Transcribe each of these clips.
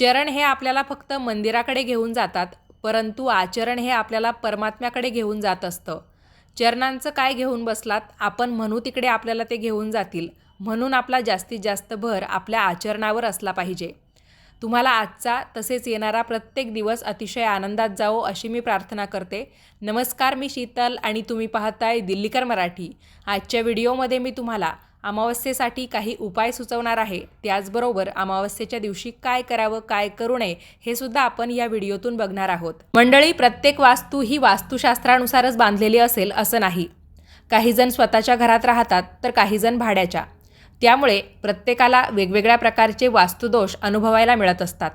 चरण हे आपल्याला फक्त मंदिराकडे घेऊन जातात परंतु आचरण हे आपल्याला परमात्म्याकडे घेऊन जात असतं. चरणांचं काय घेऊन बसलात? आपण म्हणू तिकडे आपल्याला ते घेऊन जातील. म्हणून आपला जास्तीत जास्त भर आपल्या आचरणावर असला पाहिजे. तुम्हाला आजचा तसेच येणारा प्रत्येक दिवस अतिशय आनंदात जावो अशी मी प्रार्थना करते. नमस्कार मी शीतल आणि तुम्ही पाहताय दिल्लीकर मराठी. आजच्या व्हिडिओमध्ये मी तुम्हाला अमावस्येसाठी काही उपाय सुचवणार आहे. त्याचबरोबर अमावस्येच्या दिवशी काय करावं काय करू नये हे सुद्धा आपण या व्हिडिओतून बघणार आहोत. मंडळी प्रत्येक वास्तू ही वास्तुशास्त्रानुसारच बांधलेली असेल असं नाही. काही जण स्वतःच्या घरात राहतात तर काही जण भाड्याच्या. त्यामुळे प्रत्येकाला वेगवेगळ्या प्रकारचे वास्तुदोष अनुभवायला मिळत असतात.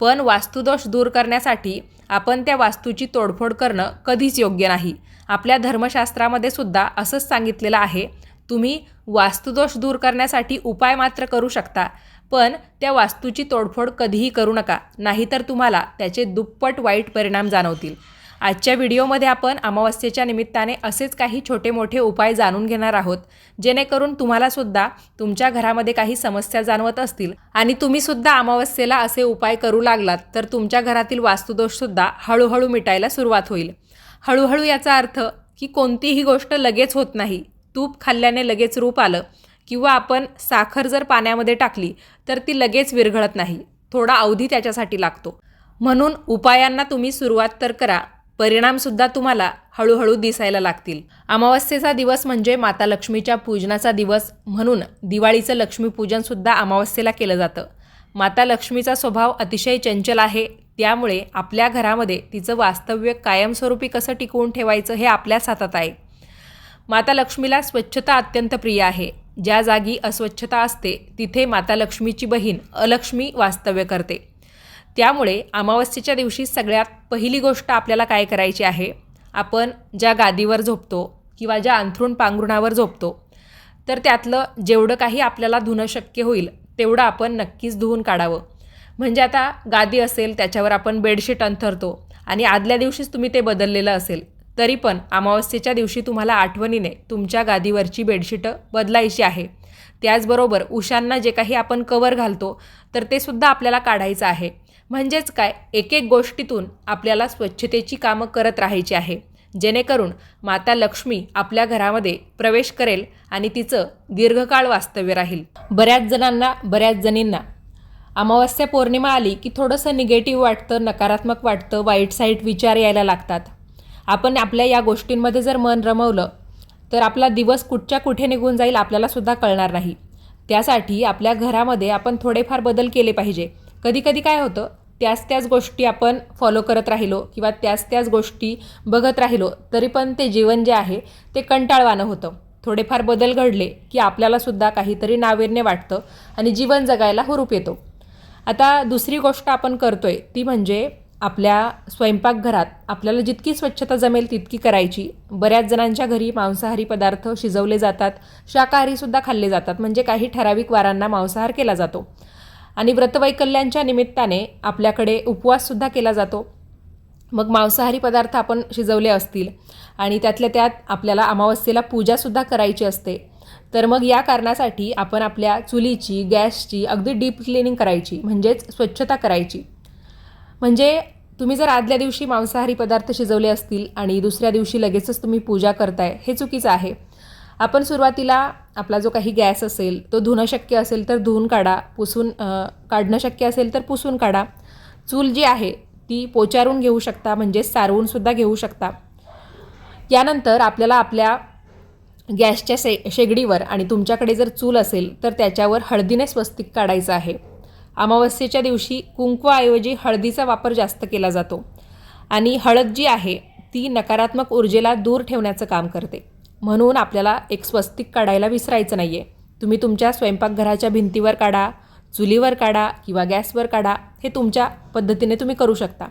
पण वास्तुदोष दूर करण्यासाठी आपण त्या वास्तूची तोडफोड करणं कधीच योग्य नाही. आपल्या धर्मशास्त्रामध्ये सुद्धा असंच सांगितलेलं आहे. तुम्ही वास्तुदोष दूर करण्यासाठी उपाय मात्र करू शकता पण त्या वास्तूची तोडफोड कधीही करू नका नाहीतर तुम्हाला त्याचे दुप्पट वाईट परिणाम जाणवतील. आजच्या व्हिडिओमध्ये आपण अमावस्येच्या निमित्ताने असेच काही छोटे मोठे उपाय जाणून घेणार आहोत जेणेकरून तुम्हाला सुद्धा तुमच्या घरामध्ये काही समस्या जाणवत असतील आणि तुम्ही सुद्धा अमावस्येला असे उपाय करू लागलात तर तुमच्या घरातील वास्तुदोषसुद्धा हळूहळू मिटायला सुरुवात होईल. हळूहळू याचा अर्थ की कोणतीही गोष्ट लगेच होत नाही तूप खाल्ल्याने लगेच रूप आलं किंवा आपण साखर जर पाण्यामध्ये टाकली तर ती लगेच विरघळत नाही. थोडा अवधी त्याच्यासाठी लागतो. म्हणून उपायांना तुम्ही सुरुवात तर करा. परिणामसुद्धा तुम्हाला हळूहळू दिसायला लागतील. अमावस्येचा दिवस म्हणजे माता लक्ष्मीच्या पूजनाचा दिवस म्हणून दिवाळीचं लक्ष्मीपूजनसुद्धा अमावस्येला केलं जातं. माता लक्ष्मीचा स्वभाव अतिशय चंचल आहे. त्यामुळे आपल्या घरामध्ये तिचं वास्तव्य कायमस्वरूपी कसं टिकवून ठेवायचं हे आपल्याच हातात आहे. माता लक्ष्मीला स्वच्छता अत्यंत प्रिय आहे. ज्या जागी अस्वच्छता असते तिथे माता लक्ष्मीची बहीण अलक्ष्मी वास्तव्य करते. त्यामुळे अमावस्येच्या दिवशी सगळ्यात पहिली गोष्ट आपल्याला काय करायची आहे? आपण ज्या गादीवर झोपतो किंवा ज्या अंथरूण पांघरुणावर झोपतो तर त्यातलं जेवढं काही आपल्याला धुणं शक्य होईल तेवढं आपण नक्कीच धुवून काढावं. म्हणजे आता गादी असेल त्याच्यावर आपण बेडशीट अंथरतो आणि आदल्या दिवशीच तुम्ही ते बदललेलं असेल. तरी पण अमावस्येच्या दिवशी तुम्हाला आठवणीने तुमच्या गादीवरची बेडशीटं बदलायची आहे. त्याचबरोबर उशांना जे काही आपण कवर घालतो तर ते सुद्धा आपल्याला काढायचं आहे. म्हणजेच काय? एक एक गोष्टीतून आपल्याला स्वच्छतेची कामं करत राहायची आहे. जेणेकरून माता लक्ष्मी आपल्या घरामध्ये प्रवेश करेल आणि तिचं दीर्घकाळ वास्तव्य राहील. बऱ्याच जणांना बऱ्याच जणींना अमावस्या पौर्णिमा आली की थोडंसं निगेटिव्ह वाटतं नकारात्मक वाटतं वाईट साईट विचार यायला लागतात. आपण आपल्या या गोष्टींमध्ये जर मन रमवलं तर आपला दिवस कुठच्या कुठे निघून जाईल आपल्यालासुद्धा कळणार नाही. त्यासाठी आपल्या घरामध्ये आपण थोडेफार बदल केले पाहिजे. कधी कधी काय होतं त्याच त्याच गोष्टी आपण फॉलो करत राहिलो किंवा त्याच त्याच गोष्टी बघत राहिलो तरी पण ते जीवन जे आहे ते कंटाळवाणं होतं. थोडेफार बदल घडले की आपल्यालासुद्धा काहीतरी नाविन्य वाटतं आणि जीवन जगायला हुरूप येतो. आता दुसरी गोष्ट आपण करतोय ती म्हणजे आपल्या स्वयंपाकघरात आपल्याला जितकी स्वच्छता जमेल तितकी करायची. बऱ्याच जणांच्या घरी मांसाहारी पदार्थ शिजवले जातात शाकाहारीसुद्धा खाल्ले जातात म्हणजे काही ठराविक वारांना मांसाहार केला जातो. आणि व्रतवैकल्यांच्या निमित्ताने आपल्याकडे उपवाससुद्धा केला जातो. मग मांसाहारी पदार्थ आपण शिजवले असतील आणि त्यातल्या त्यात आपल्याला अमावस्येला पूजासुद्धा करायची असते तर मग या कारणासाठी आपण आपल्या चुलीची गॅसची अगदी डीप क्लिनिंग करायची म्हणजेच स्वच्छता करायची. म्हणजे तुम्ही जर आदल्या दिवशी मांसाहारी पदार्थ शिजवले असतील आणि दुसऱ्या दिवशी लगेचच तुम्ही पूजा करताय हे चुकीचं आहे. आपण सुरुवातीला आपला जो काही गॅस असेल तो धुणं शक्य असेल तर धुवून काढा पुसून काढणं शक्य असेल तर पुसून काढा. चूल जी आहे ती पोचारून घेऊ शकता म्हणजे सारवूनसुद्धा घेऊ शकता. यानंतर आपल्याला आपल्या गॅसच्या से शेगडीवर आणि तुमच्याकडे जर चूल असेल तर त्याच्यावर हळदीने स्वस्तिक काढायचं आहे. अमावस्येच्या दिवशी कुंकवाऐवजी हळदीचा वापर जास्त केला जातो. आणि हळद जी आहे ती नकारात्मक ऊर्जेला दूर ठेवण्याचं काम करते. म्हणून आपल्याला एक स्वस्तिक काढायला विसरायचं नाही आहे तुम्ही तुमच्या स्वयंपाकघराच्या भिंतीवर काढा चुलीवर काढा किंवा गॅसवर काढा हे तुमच्या पद्धतीने तुम्ही करू शकता.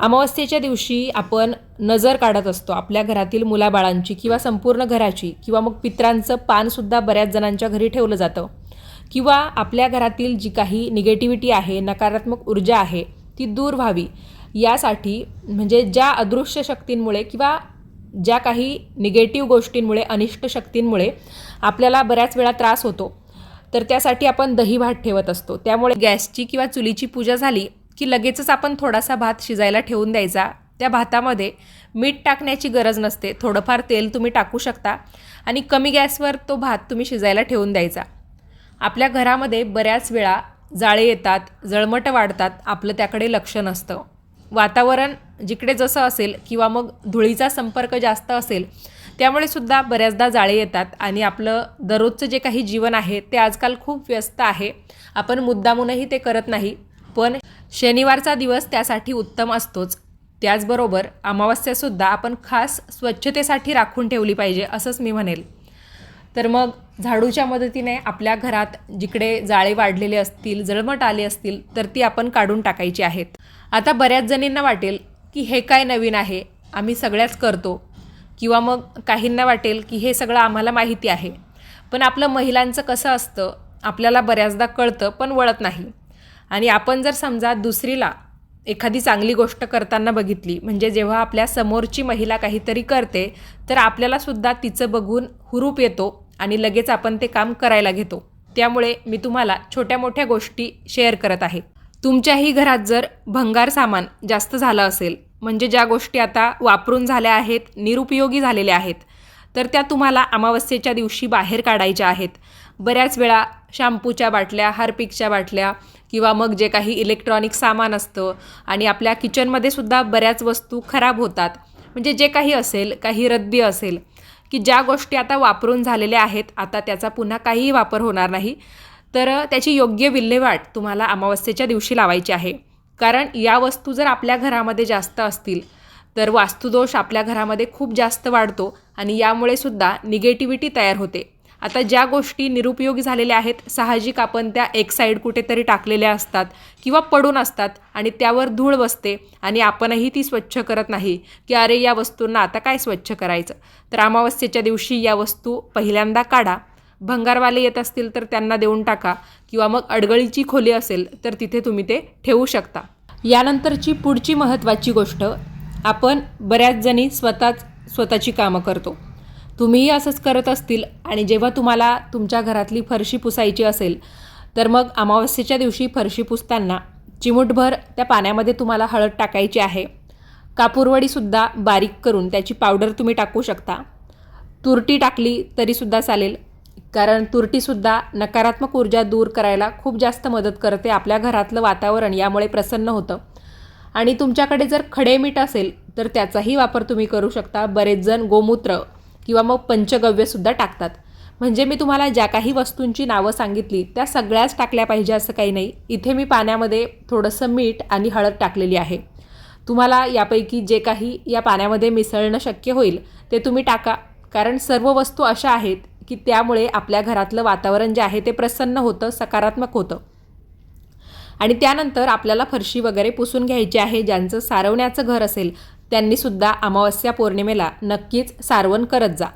अमावस्येच्या दिवशी आपण नजर काढत असतो आपल्या घरातील मुलाबाळांची किंवा संपूर्ण घराची किंवा मग पित्रांचं पानसुद्धा बऱ्याच जणांच्या घरी ठेवलं जातं. किंवा आपल्या घरातील जी काही निगेटिव्हिटी आहे नकारात्मक ऊर्जा आहे ती दूर व्हावी. यासाठी म्हणजे ज्या अदृश्य शक्तींमुळे किंवा ज्या काही निगेटिव्ह गोष्टींमुळे अनिष्ट शक्तींमुळे आपल्याला बऱ्याच वेळा त्रास होतो तर त्यासाठी आपण दही भात ठेवत असतो. त्यामुळे गॅसची किंवा चुलीची पूजा झाली की लगेचच आपण थोडासा भात शिजायला ठेवून द्यायचा. त्या भातामध्ये मीठ टाकण्याची गरज नसते. थोडंफार तेल तुम्ही टाकू शकता आणि कमी गॅसवर तो भात तुम्ही शिजायला ठेवून द्यायचा. आपल्या घरामध्ये बऱ्याच वेळा जाळे येतात जळमटं वाढतात आपलं त्याकडे लक्ष नसतं. वातावरण जिकडे जसं असेल किंवा मग धुळीचा संपर्क जास्त असेल त्यामुळे सुद्धा बऱ्याचदा जाळे येतात आणि आपलं दररोजचं जे काही जीवन आहे ते आजकाल खूप व्यस्त आहे. आपण मुद्दामूनही ते करत नाही पण शनिवारचा दिवस त्यासाठी उत्तम असतोच. त्याचबरोबर अमावस्यासुद्धा आपण खास स्वच्छतेसाठी राखून ठेवली पाहिजे असंच मी म्हणेल. तर मग झाडूच्या मदतीने आपल्या घरात जिकडे जाळे वाढलेले असतील जळमट आले असतील तर ती आपण काढून टाकायची आहेत. आता बऱ्याच जणींना वाटेल की हे काय नवीन आहे आम्ही सगळ्याच करतो. किंवा मग काहींना वाटेल की हे सगळं आम्हाला माहिती आहे. पण आपलं महिलांचं कसं असतं आपल्याला बऱ्याचदा कळतं पण वळत नाही. आणि आपण जर समजा दुसरीला एखादी चांगली गोष्ट करताना बघितली म्हणजे जेव्हा आपल्या समोरची महिला काहीतरी करते तर आपल्यालासुद्धा तिचं बघून हुरूप येतो. आणि लगेच आपण ते काम करायला घेतो. त्यामुळे मी तुम्हाला छोट्या मोठ्या गोष्टी शेअर करत आहे. तुमच्याही घरात जर भंगार सामान जास्त झालं असेल म्हणजे ज्या गोष्टी आता वापरून झाल्या आहेत निरुपयोगी झालेल्या आहेत तर त्या तुम्हाला अमावस्येच्या दिवशी बाहेर काढायच्या आहेत. बऱ्याच वेळा शॅम्पूच्या बाटल्या हार्पिकच्या बाटल्या किंवा मग जे काही इलेक्ट्रॉनिक सामान असतं आणि आपल्या किचनमध्ये सुद्धा बऱ्याच वस्तू खराब होतात. म्हणजे जे काही असेल काही रद्दी असेल की ज्या गोष्टी आता वापरून झालेल्या आहेत आता त्याचा पुन्हा काहीही वापर होणार नाही तर त्याची योग्य विल्हेवाट तुम्हाला अमावस्येच्या दिवशी लावायची आहे. कारण या वस्तू जर आपल्या घरामध्ये जास्त असतील तर वास्तुदोष आपल्या घरामध्ये खूप जास्त वाढतो आणि यामुळे सुद्धा निगेटिव्हिटी तयार होते. आता ज्या गोष्टी निरुपयोगी झालेल्या आहेत साहजिक आपण त्या एक साईड कुठेतरी टाकलेल्या असतात किंवा पडून असतात आणि त्यावर धूळ बसते आणि आपणही ती स्वच्छ करत नाही की अरे या वस्तूंना आता काय स्वच्छ करायचं? तर अमावस्येच्या दिवशी या वस्तू पहिल्यांदा काढा. भंगारवाले येत असतील तर त्यांना देऊन टाका किंवा मग अडगळीची खोली असेल तर तिथे तुम्ही ते ठेवू शकता. यानंतरची पुढची महत्त्वाची गोष्ट आपण बऱ्याच जणी स्वतःच स्वतःची कामं करतो. तुम्हीही असंच करत असतील आणि जेव्हा तुम्हाला तुमच्या घरातली फरशी पुसायची असेल तर मग अमावस्येच्या दिवशी फरशी पुसताना चिमूटभर त्या पाण्यामध्ये तुम्हाला हळद टाकायची आहे. कापूरवडीसुद्धा बारीक करून त्याची पावडर तुम्ही टाकू शकता. तुरटी टाकली तरीसुद्धा चालेल कारण तुरटीसुद्धा नकारात्मक ऊर्जा दूर करायला खूप जास्त मदत करते आपल्या घरातलं वातावरण यामुळे प्रसन्न होतं. आणि तुमच्याकडे जर खडे मीठ असेल तर त्याचाही वापर तुम्ही करू शकता. बरेच जण गोमूत्र किंवा मग पंचगव्यसुद्धा टाकतात. म्हणजे मी तुम्हाला ज्या काही वस्तूंची नावं सांगितली त्या सगळ्याच टाकल्या पाहिजे असं काही नाही. इथे मी पाण्यामध्ये थोडंसं मीठ आणि हळद टाकलेली आहे. तुम्हाला यापैकी जे काही या पाण्यामध्ये मिसळणं शक्य होईल ते तुम्ही टाका. कारण सर्व वस्तू अशा आहेत की त्यामुळे आपल्या घरातलं वातावरण जे आहे ते प्रसन्न होतं सकारात्मक होतं. आणि त्यानंतर आपल्याला फरशी वगैरे पुसून घ्यायची आहे ज्यांचं सारवण्याचं घर असेल त्यांनीसुद्धा अमावस्या पौर्णिमेला नक्कीच सारवण करत जा.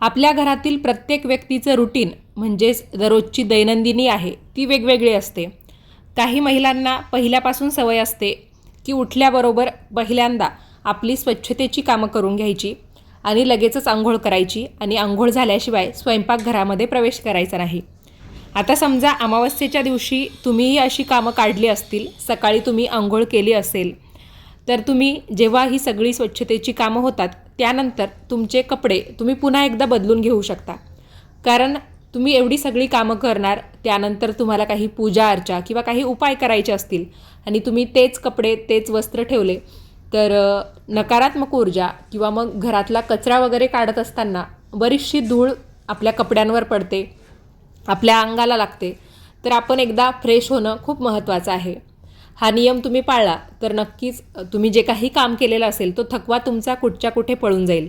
आपल्या घरातील प्रत्येक व्यक्तीचं रुटीन म्हणजेच दररोजची दैनंदिनी आहे ती वेगवेगळी असते. काही महिलांना पहिल्यापासून सवय असते की उठल्याबरोबर पहिल्यांदा आपली स्वच्छतेची कामं करून घ्यायची आणि लगेचच आंघोळ करायची आणि आंघोळ झाल्याशिवाय स्वयंपाकघरामध्ये प्रवेश करायचा नाही. आता समजा अमावस्येच्या दिवशी तुम्हीही अशी कामं काढली असतील सकाळी तुम्ही आंघोळ केली असेल तर तुम्ही जेव्हा ही सगळी स्वच्छतेची कामं होतात त्यानंतर तुमचे कपडे तुम्ही पुन्हा एकदा बदलून घेऊ शकता. कारण तुम्ही एवढी सगळी कामं करणार त्यानंतर तुम्हाला काही पूजा अर्चा किंवा काही उपाय करायचे असतील आणि तुम्ही तेच कपडे तेच वस्त्र ठेवले तर नकारात्मक ऊर्जा किंवा मग घरातला कचरा वगैरे काढत असताना बरीचशी धूळ आपल्या कपड्यांवर पडते आपल्या अंगाला लागते. तर आपण एकदा फ्रेश होणं खूप महत्त्वाचं आहे. हा नियम तुम्ही पाळला तर नक्कीच तुम्ही जे काही काम केलेलं असेल तो थकवा तुमचा कुठच्या कुठे पळून जाईल.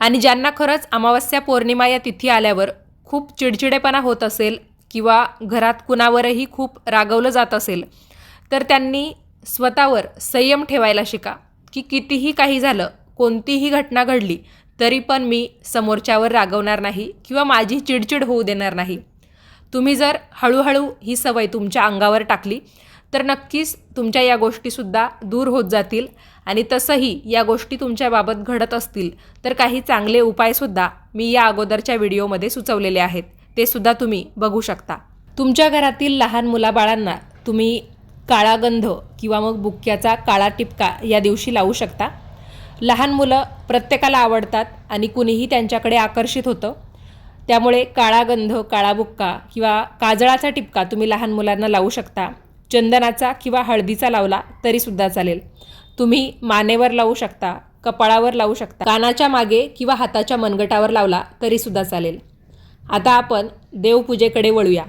आणि ज्यांना खरंच अमावस्या पौर्णिमा या तिथी आल्यावर खूप चिडचिडेपणा होत असेल किंवा घरात कुणावरही खूप रागवलं जात असेल तर त्यांनी स्वतःवर संयम ठेवायला शिका की कितीही काही झालं कोणतीही घटना घडली तरी पण मी समोरच्यावर रागवणार नाही किंवा माझी चिडचिड होऊ देणार नाही. तुम्ही जर हळूहळू ही सवय तुमच्या अंगावर टाकली तर नक्कीच तुमच्या या गोष्टीसुद्धा दूर होत जातील आणि तसंही या गोष्टी तुमच्याबाबत घडत असतील तर काही चांगले उपायसुद्धा मी या अगोदरच्या व्हिडिओमध्ये सुचवलेले आहेत. ते सुद्धा तुम्ही बघू शकता. तुमच्या घरातील लहान मुलाबाळांना तुम्ही काळा गंध किंवा मग बुक्क्याचा काळा टिपका या दिवशी लावू शकता. लहान मुलं प्रत्येकाला आवडतात आणि कुणीही त्यांच्याकडे आकर्षित होतं. त्यामुळे काळा गंध काळा बुक्का किंवा काजळाचा टिपका तुम्ही लहान मुलांना लावू शकता. चंदनाचा किंवा हळदीचा लावला तरीसुद्धा चालेल. तुम्ही मानेवर लावू शकता कपाळावर लावू शकता कानाच्या मागे किंवा हाताच्या मनगटावर लावला तरीसुद्धा चालेल. आता आपण देवपूजेकडे वळूया.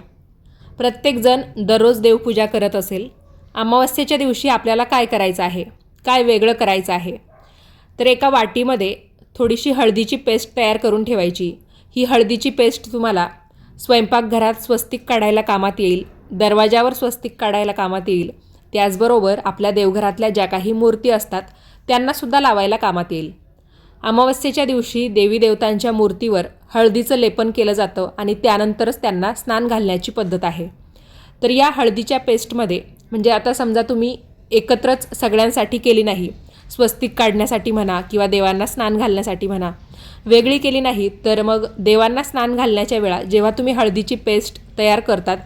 प्रत्येकजण दररोज देवपूजा करत असेल. अमावस्येच्या दिवशी आपल्याला काय करायचं आहे? काय वेगळं करायचं आहे? तर एका वाटीमध्ये थोडीशी हळदीची पेस्ट तयार करून ठेवायची. ही हळदीची पेस्ट तुम्हाला स्वयंपाकघरात स्वस्तिक काढायला कामात येईल. दरवाजावर स्वस्तिक काढायला कामात येईल. त्याचबरोबर आपल्या देवघरातल्या ज्या काही मूर्ती असतात त्यांनासुद्धा लावायला कामात येईल. अमावस्येच्या दिवशी देवी देवतांच्या मूर्तीवर हळदीचं लेपन केलं जातं आणि त्यानंतरच त्यांना स्नान घालण्याची पद्धत आहे. तर या हळदीच्या पेस्टमध्ये म्हणजे आता समजा तुम्ही एकत्रच सगळ्यांसाठी केली नाही स्वस्तिक काढण्यासाठी म्हणा किंवा देवांना स्नान घालण्यासाठी म्हणा वेगळी केली नाही तर मग देवांना स्नान घालण्याच्या वेळा जेव्हा तुम्ही हळदीची पेस्ट तयार करतात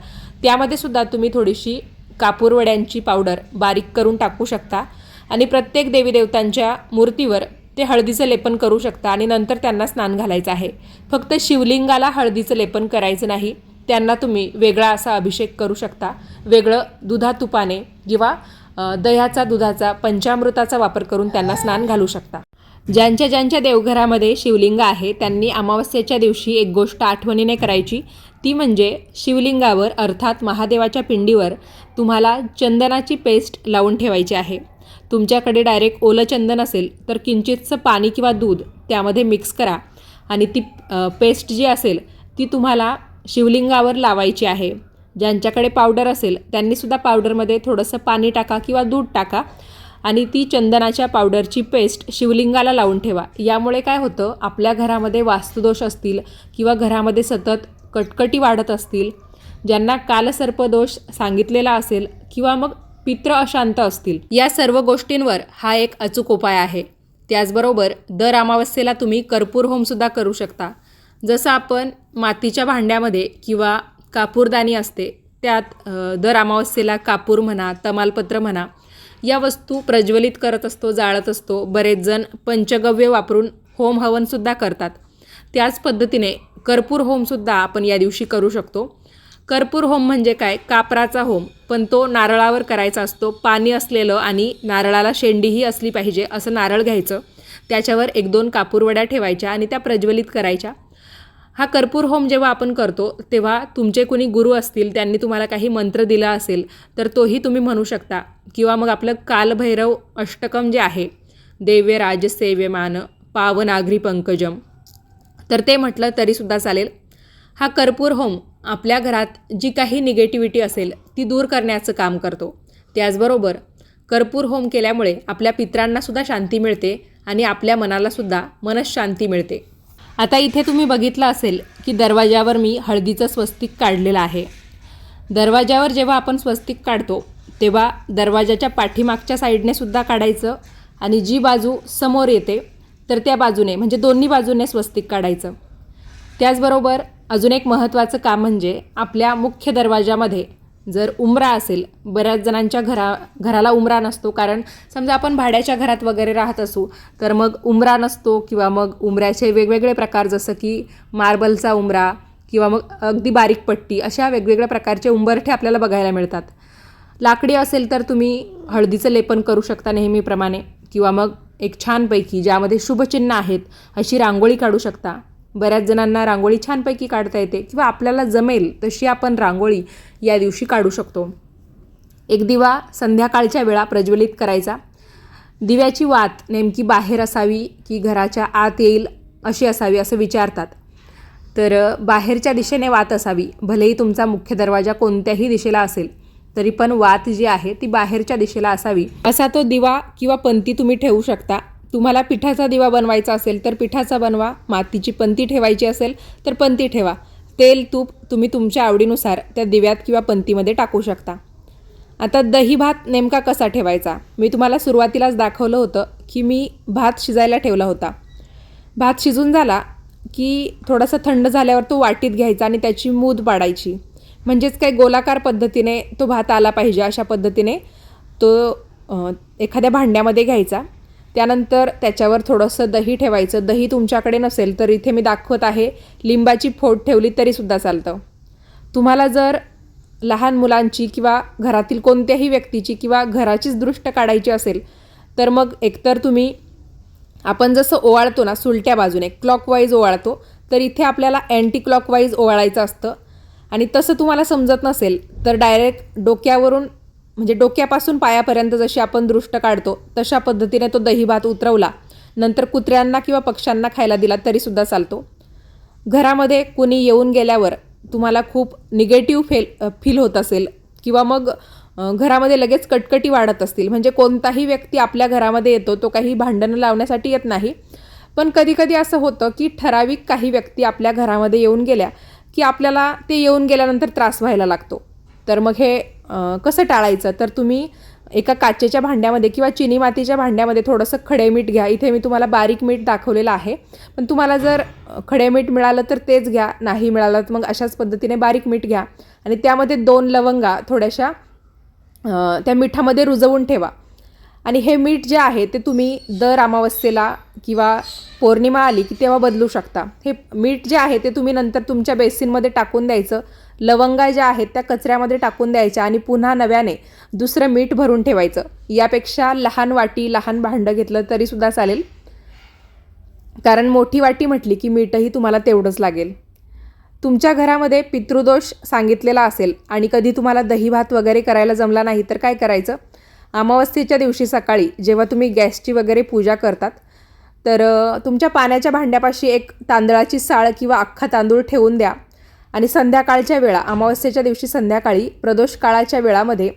त्यामध्ये सुद्धा तुम्ही थोडीशी कापूरवड्यांची पावडर बारीक करून टाकू शकता. आणि प्रत्येक देवीदेवतांच्या मूर्तीवर ते हळदीचं लेपन करू शकता आणि नंतर त्यांना स्नान घालायचं आहे. फक्त शिवलिंगाला हळदीचं लेपन करायचं नाही त्यांना तुम्ही वेगळा असा अभिषेक करू शकता. वेगळं दुधा तुपाने किंवा दह्याचा दुधाचा पंचामृताचा वापर करून त्यांना स्नान घालू शकता. ज्यांच्या ज्यांच्या देवघरामध्ये शिवलिंग आहे त्यांनी अमावस्येच्या दिवशी एक गोष्ट आठवणीने करायची. ती म्हणजे शिवलिंगावर अर्थात महादेवाच्या पिंडीवर तुम्हाला चंदनाची पेस्ट लावून ठेवायची आहे. तुमच्याकडे डायरेक्ट ओलं चंदन असेल तर किंचितचं पाणी किंवा दूध त्यामध्ये मिक्स करा. आणि ती पेस्ट जी असेल ती तुम्हाला शिवलिंगावर लावायची आहे. ज्यांच्याकडे पावडर असेल त्यांनीसुद्धा पावडरमध्ये थोडंसं पाणी टाका किंवा दूध टाका. आणि ती चंदनाच्या पावडरची पेस्ट शिवलिंगाला लावून ठेवा. यामुळे काय होतं आपल्या घरामध्ये वास्तुदोष असतील किंवा घरामध्ये सतत कटकटी वाढत असतील ज्यांना कालसर्पदोष सांगितलेला असेल किंवा मग पित्र अशांत असतील या सर्व गोष्टींवर हा एक अचूक उपाय आहे. त्याचबरोबर दर अमावस्येला तुम्ही कर्पूर होमसुद्धा करू शकता. जसं आपण मातीच्या भांड्यामध्ये किंवा कापूरदानी असते त्यात दर अमावस्येला कापूर म्हणा तमालपत्र म्हणा या वस्तू प्रज्वलित करत असतो जाळत असतो. बरेच जण पंचगव्य वापरून होम हवनसुद्धा करतात. त्याच पद्धतीने कर्पूर होमसुद्धा आपण या दिवशी करू शकतो. कर्पूर होम म्हणजे काय? कापराचा होम. पण तो नारळावर करायचा असतो. पाणी असलेलं आणि नारळाला शेंडीही असली पाहिजे असं नारळ घ्यायचं. त्याच्यावर एक दोन कापूरवड्या ठेवायच्या आणि त्या प्रज्वलित करायच्या. हा कर्पूर होम जेव्हा आपण करतो तेव्हा तुमचे कुणी गुरु असतील त्यांनी तुम्हाला काही मंत्र दिला असेल तर तोही तुम्ही म्हणू शकता. किंवा मग आपलं कालभैरव अष्टकम जे आहे देव्य राजसेव्यमान पावनाग्री पंकजम. तर ते म्हटलं तरीसुद्धा चालेल. हा कर्पूर होम आपल्या घरात जी काही निगेटिव्हिटी असेल ती दूर करण्याचं काम करतो. त्याचबरोबर कर्पूर होम केल्यामुळे आपल्या पित्रांनासुद्धा शांती मिळते आणि आपल्या मनालासुद्धा मनशांती मिळते. आता इथे तुम्ही बघितलं असेल की दरवाजावर मी हळदीचं स्वस्तिक काढलेलं आहे. दरवाजावर जेव्हा आपण स्वस्तिक काढतो तेव्हा दरवाजाच्या पाठीमागच्या साईडने सुद्धा काढायचं आणि जी बाजू समोर येते तर त्या बाजूने म्हणजे दोन्ही बाजूने स्वस्तिक काढायचं. त्याचबरोबर अजून एक महत्त्वाचं काम म्हणजे आपल्या मुख्य दरवाजामध्ये जर उमरा असेल बऱ्याच जणांच्या घरा घराला उमरा नसतो. कारण समजा आपण भाड्याच्या घरात वगैरे राहत असू तर मग उमरा नसतो किंवा मग उमऱ्याचे वेगवेगळे प्रकार जसं की मार्बलचा उमरा किंवा मग अगदी बारीक पट्टी अशा वेगवेगळ्या प्रकारचे उंबरठे आपल्याला बघायला मिळतात. लाकडी असेल तर तुम्ही हळदीचं लेपन करू शकता नेहमीप्रमाणे किंवा मग एक छानपैकी ज्यामध्ये शुभचिन्ह आहेत अशी रांगोळी काढू शकता. बऱ्याच जणांना रांगोळी छानपैकी काढता येते किंवा आपल्याला जमेल तशी आपण रांगोळी या दिवशी काढू शकतो. एक दिवा संध्याकाळच्या वेळा प्रज्वलित करायचा. दिव्याची वात नेमकी बाहेर असावी की घराच्या आत येईल अशी असावी असं विचारतात. तर बाहेरच्या दिशेने वात असावी भलेही तुमचा मुख्य दरवाजा कोणत्याही दिशेला असेल. तरी पण वात जी आहे ती बाहेरच्या दिशेला असावी. असा तो दिवा किंवा पंती तुम्ही ठेवू शकता. तुम्हाला पिठाचा दिवा बनवायचा असेल तर पिठाचा बनवा. मातीची पंती ठेवायची असेल तर पंती ठेवा. तेल तूप तुम्ही तुमच्या आवडीनुसार त्या दिव्यात किंवा पंतीमध्ये टाकू शकता. आता दही भात नेमका कसा ठेवायचा? मी तुम्हाला सुरुवातीलाच दाखवलं होतं की मी भात शिजायला ठेवला होता. भात शिजून झाला की थोडासा थंड झाल्यावर तो वाटीत घ्यायचा आणि त्याची मूद पाडायची. म्हणजेच काही गोलाकार पद्धतीने तो भात आला पाहिजे अशा पद्धतीने तो एखाद्या भांड्यामध्ये घ्यायचा. त्यानंतर त्याच्यावर थोडंसं दही ठेवायचं. दही तुमच्याकडे नसेल तर इथे मी दाखवत आहे. लिंबाची फोड ठेवली तरीसुद्धा चालतं. तुम्हाला जर लहान मुलांची किंवा घरातील कोणत्याही व्यक्तीची किंवा घराचीच दृष्ट काढायची असेल तर मग एकतर तुम्ही आपण जसं ओवाळतो ना सुलट्या बाजूने क्लॉकवाईज ओवाळतो तर इथे आपल्याला अँटी क्लॉकवाईज ओवाळायचं असतं. आणि तसं तुम्हाला समजत नसेल तर डायरेक्ट डोक्यावरून म्हणजे डोक्यापासून पायापर्यंत जशी आपण दृष्ट काढतो तशा पद्धतीने तो दही भात उतरवला. नंतर कुत्र्यांना किंवा पक्ष्यांना खायला दिला तरीसुद्धा चालतो. घरामध्ये कुणी येऊन गेल्यावर तुम्हाला खूप निगेटिव्ह फेल फील होत असेल किंवा मग घरामध्ये लगेच कटकटी वाढत असतील. म्हणजे कोणताही व्यक्ती आपल्या घरामध्ये येतो तो काही भांडणं लावण्यासाठी येत नाही. पण कधीकधी असं होतं की ठराविक काही व्यक्ती आपल्या घरामध्ये येऊन गेल्या की आपल्याला ते येऊन गेल्यानंतर त्रास व्हायला लागतो. तर मग हे कसं टाळायचं? तर तुम्ही एका काचेच्या भांड्यामध्ये किंवा चिनी मातीच्या भांड्यामध्ये थोडंसं खडे मीठ घ्या. इथे मी तुम्हाला बारीक मीठ दाखवलेलं आहे. पण तुम्हाला जर खडे मीठ मिळालं तर तेच घ्या. नाही मिळालं तर मग अशाच पद्धतीने बारीक मीठ घ्या. आणि त्यामध्ये दोन लवंगा थोड्याशा त्या मिठामध्ये रुजवून ठेवा. आणि हे मीठ जे आहे ते तुम्ही दर अमावस्येला किंवा पौर्णिमा आली की तेव्हा बदलू शकता. हे मीठ जे आहे ते तुम्ही नंतर तुमच्या बेसिनमध्ये टाकून द्यायचं. लवंगा ज्या आहेत त्या कचऱ्यामध्ये टाकून द्यायच्या आणि पुन्हा नव्याने दुसरं मीठ भरून ठेवायचं. यापेक्षा लहान वाटी लहान भांडं घेतलं तरीसुद्धा चालेल. कारण मोठी वाटी म्हटली की मीठही तुम्हाला तेवढंच लागेल. तुमच्या घरामध्ये पितृदोष सांगितलेला असेल आणि कधी तुम्हाला दही भात वगैरे करायला जमला नाही तर काय करायचं? अमावस्येच्या दिवशी सकाळी जेव्हा तुम्ही गॅसची वगैरे पूजा करतात तर तुमच्या पाण्याच्या भांड्यापाशी एक तांदळाची साळ किंवा अख्खा तांदूळ ठेवून द्या. आणि संध्याकाळच्या वेळा अमावस्येच्या दिवशी संध्याकाळी प्रदोष काळाच्या वेळामध्ये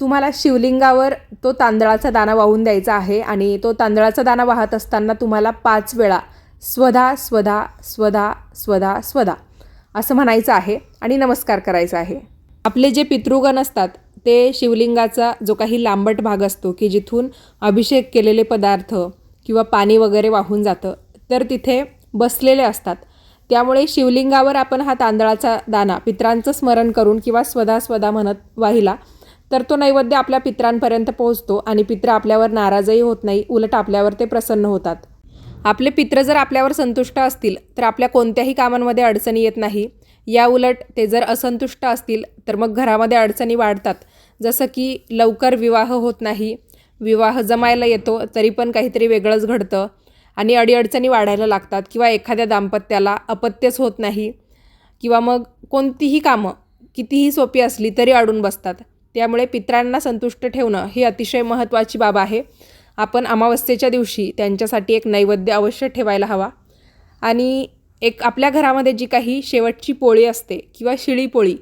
तुम्हाला शिवलिंगावर तो तांदळाचा दाना वाहून द्यायचा आहे आणि तो तांदळाचा दाना वाहत असताना तुम्हाला पाच वेळा स्वधा स्वधा स्वधा स्वधा स्वधा असं म्हणायचं आहे आणि नमस्कार करायचा आहे. आपले जे पितृगण असतात ते शिवलिंगाचा जो काही लांबट भाग असतो की जिथून अभिषेक केलेले पदार्थ किंवा पाणी वगैरे वाहून जातं तर तिथे बसलेले असतात. त्यामुळे शिवलिंगावर आपण हा तांदळाचा दाना पित्रांचं स्मरण करून किंवा स्वदा स्वदा म्हणत वाहिला तर तो नैवेद्य आपल्या पित्रांपर्यंत पोहोचतो आणि पित्र आपल्यावर नाराजही होत नाही उलट आपल्यावर ते प्रसन्न होतात. आपले पित्र जर आपल्यावर संतुष्ट असतील तर आपल्या कोणत्याही कामांमध्ये अडचणी येत नाही. या उलट ते जर असंतुष्ट असतील तर मग घरामध्ये अडचणी वाढतात. जसं की लवकर विवाह होत नाही विवाह जमायला येतो तरी पण काहीतरी वेगळंच घडतं आणि अडीअडचणी वाढायला लागतात किंवा एखाद्या दाम्पत्याला अपत्यच होत नाही किंवा मग कोणतीही कामं कितीही सोपी असली तरी अडून बसतात. त्यामुळे पित्रांना संतुष्ट ठेवणं ही अतिशय महत्त्वाची बाब आहे. आपण अमावस्येच्या दिवशी त्यांच्यासाठी एक नैवेद्य अवश्य ठेवायला हवा. आणि एक आपल्या घरामध्ये जी काही शेवटची पोळी असते किंवा शिळी पोळी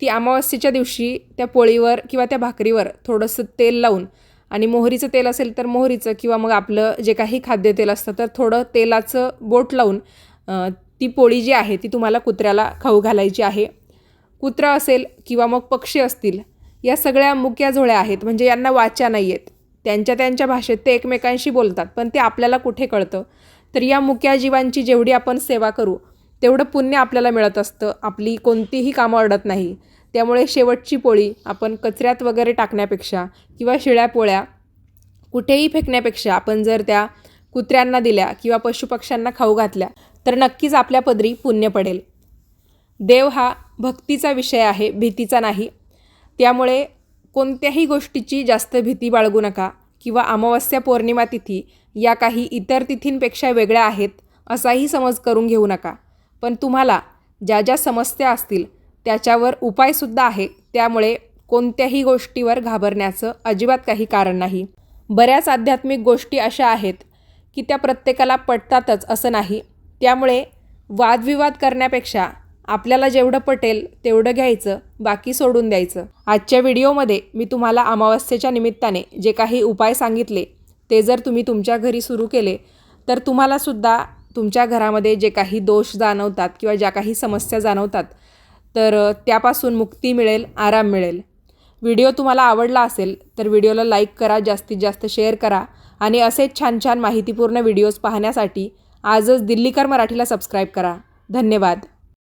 ती अमावस्येच्या दिवशी त्या पोळीवर किंवा त्या भाकरीवर थोडंसं तेल लावून आणि मोहरीचं तेल असेल तर मोहरीचं किंवा मग आपलं जे काही खाद्यतेल असतं तर थोडं तेलाचं बोट लावून ती पोळी जी आहे ती तुम्हाला कुत्र्याला खाऊ घालायची आहे. कुत्रा असेल किंवा मग पक्षी असतील या सगळ्या मुक्या झोळ्या आहेत म्हणजे यांना वाचा नाही आहेत त्यांच्या त्यांच्या भाषेत ते एकमेकांशी बोलतात पण ते आपल्याला कुठे कळतं? तर या मुक्या जीवांची जेवढी आपण सेवा करू तेवढं पुण्य आपल्याला मिळत असतं. आपली कोणतीही कामं अडत नाही. त्यामुळे शेवटची पोळी आपण कचऱ्यात वगैरे टाकण्यापेक्षा किंवा शिळ्या पोळ्या कुठेही फेकण्यापेक्षा आपण जर त्या कुत्र्यांना दिल्या किंवा पशुपक्ष्यांना खाऊ घातल्या तर नक्कीच आपल्या पदरी पुण्य पडेल. देव हा भक्तीचा विषय आहे भीतीचा नाही. त्यामुळे कोणत्याही गोष्टीची जास्त भीती बाळगू नका किंवा अमावस्या पौर्णिमा तिथी या काही इतर तिथींपेक्षा वेगळ्या आहेत असाही समज करून घेऊ नका. पण तुम्हाला ज्या ज्या समस्या असतील त्याच्यावर उपायसुद्धा आहे त्यामुळे कोणत्याही गोष्टीवर घाबरण्याचं अजिबात काही कारण नाही. बऱ्याच आध्यात्मिक गोष्टी अशा आहेत की त्या प्रत्येकाला पटतातच असं नाही. त्यामुळे वादविवाद करण्यापेक्षा आपल्याला जेवढं पटेल तेवढं घ्यायचं बाकी सोडून द्यायचं. आजच्या व्हिडिओमध्ये मी तुम्हाला अमावस्येच्या निमित्ताने जे काही उपाय सांगितले ते जर तुम्ही तुमच्या घरी सुरू केले तर तुम्हालासुद्धा तुमच्या घरामध्ये जे काही दोष जाणवतात किंवा ज्या काही समस्या जाणवतात तर त्यापासून मुक्ती मिळेल आराम मिळेल. व्हिडिओ तुम्हाला आवडला असेल तर व्हिडिओला लाईक करा जास्तीत जास्त शेअर करा आणि असेच छान छान माहितीपूर्ण व्हिडिओज पाहण्यासाठी आजच दिल्लीकर मराठीला सबस्क्राईब करा. धन्यवाद.